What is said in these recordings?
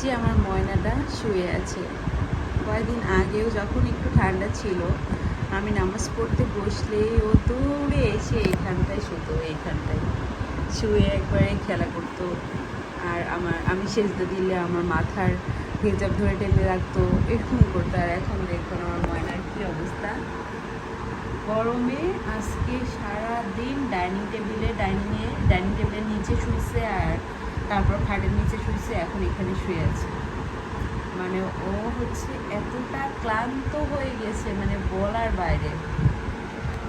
যে আমার ময়নাটা শুয়ে আছে। কয়েকদিন আগেও যখন একটু ঠান্ডা ছিল, আমি নামাজ পড়তে বসলে ও দৌড়ে এসে এইখানটায় শুতো এইখানটায় শুয়ে একবারে খেলা করতো। আর আমার, আমি সেজদা দিলে আমার মাথার হেজাব ধরে টেনে রাখতো। এরকম করতো। আর এখন দেখুন আমার ময়নার কী অবস্থা। গরমে আজকে সারা দিন ডাইনিং টেবিলে, ডাইনিংয়ে, ডাইনিং টেবিলের নিচে শুয়েছে আর তারপর খাটের নিচে শুয়েছে, এখন এখানে শুয়ে আছে। মানে ও হচ্ছে এতটা ক্লান্ত হয়ে গেছে মানে বলার বাইরে।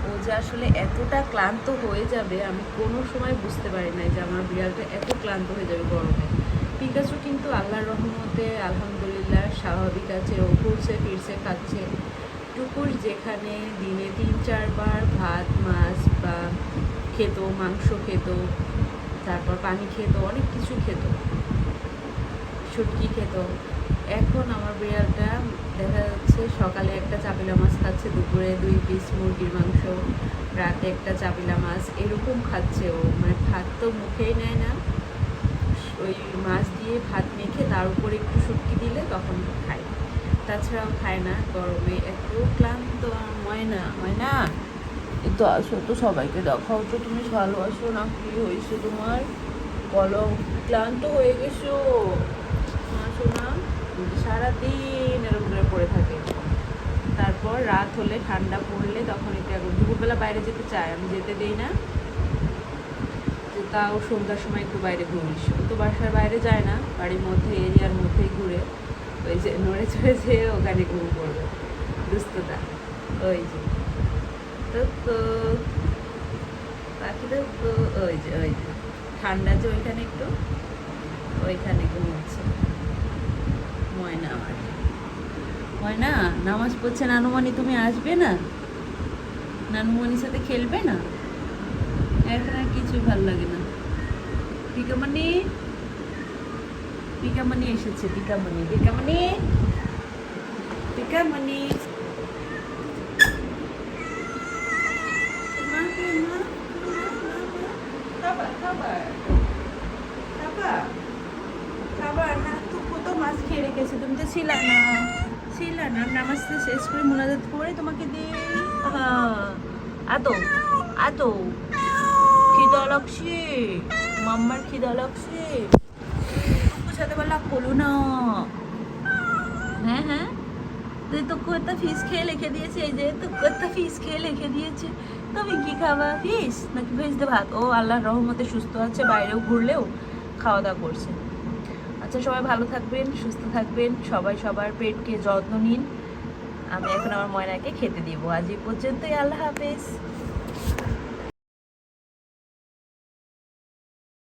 ও যে আসলে এতটা ক্লান্ত হয়ে যাবে, আমি কোনো সময় বুঝতে পারি না যে আমার বিড়ালটা এত ক্লান্ত হয়ে যাবে গরমে। পিকাচু কিন্তু আল্লাহর রহমতে, আলহামদুলিল্লাহ, স্বাভাবিক আছে। ও ঘুরছে, ফিরছে, খাচ্ছে। টুকুর যেখানে দিনে তিন, চারবার ভাত, মাছ বা খেত, মাংস খেত তারপর পানি খেত, অনেক কিছু খেত। শুটকি খেত। এখন আমার বিড়ালটা দেখা যাচ্ছে সকালে একটা চাপিলা মাছ খাচ্ছে, দুপুরে দুই পিস মুরগির মাংস, রাতে একটা চাপিলা মাছ, এরকম খাচ্ছে ও। মানে ভাত তো মুখেই নেয় না। ওই মাছ দিয়ে ভাত মেখে তার উপরে একটু শুটকি দিলে তখন খায়। তাছাড়াও খায় না, গরমে এত ক্লান্ত, ময়না ময়না। তো আসো তো সবাইকে দেখাও তো, তুমি ভালোবাসো না কি হয়েছে তোমার? বলো। ক্লান্ত হয়ে গেছো? আসো না সারাদিন এরকম করে পড়ে থাকে। তারপর রাত হলে ঠান্ডা পড়লে তখন একটু এখন দুপুরবেলা বাইরে যেতে চায়, আমি যেতে দিই না। তাও সন্ধ্যার সময় একটু বাইরে ঘুরিস ও তো বাসার বাইরে যায় না, বাড়ির মধ্যে, এরিয়ার মধ্যেই ঘুরে। ওই যে নড়ে চড়ে যেয়ে ওখানে ঘুম পড়বে দুস্ততা ওই যে। তো পাখিটা, তো, ওই যে ওই যে, ঠান্ডা যে ওইখানে একটু, ওইখানে ঘুমোচ্ছে। ময়না আমার। ময়না, নামাজ পড়ছে, নানুমণি, তুমি আসবে না? নানুমণির সাথে খেলবে না? এখন আর কিছুই ভালো লাগে না। পিকামণি পিকামণি এসেছে, পিকামণি পিকামণি পিকামণি। খাবার খাবার খাবার খাবার না তো কত মাছ খেয়ে রেখেছে। তুমি তো ছিল না। ছিল না। নামাজটা শেষ করে মোনাজাত করে তোমাকে দিই। হ্যাঁ। আতো আতো খিদা লাগছে। মাম্মার খিদা লাগছে। সাথে বলা খোলো না। হ্যাঁ হ্যাঁ। তুই তো কোথা ফিস খেয়ে লিখে দিয়েছে, এই যে একটা ফিস খেয়ে লিখে দিয়েছে। তুমি কি খাবা? ফিস নাকি ভেজ দে ভাত? ও আল্লাহর রহমতে সুস্থ আছে, বাইরেও ঘুরলেও খাওয়া দাওয়া করছে। আচ্ছা সবাই ভালো থাকবেন, সুস্থ থাকবেন, সবাই সবার পেটকে যত্ন নিন। আমি এখন আমার ময়নাকে খেতে দিব। আজ এই পর্যন্তই, আল্লাহ হাফেজ।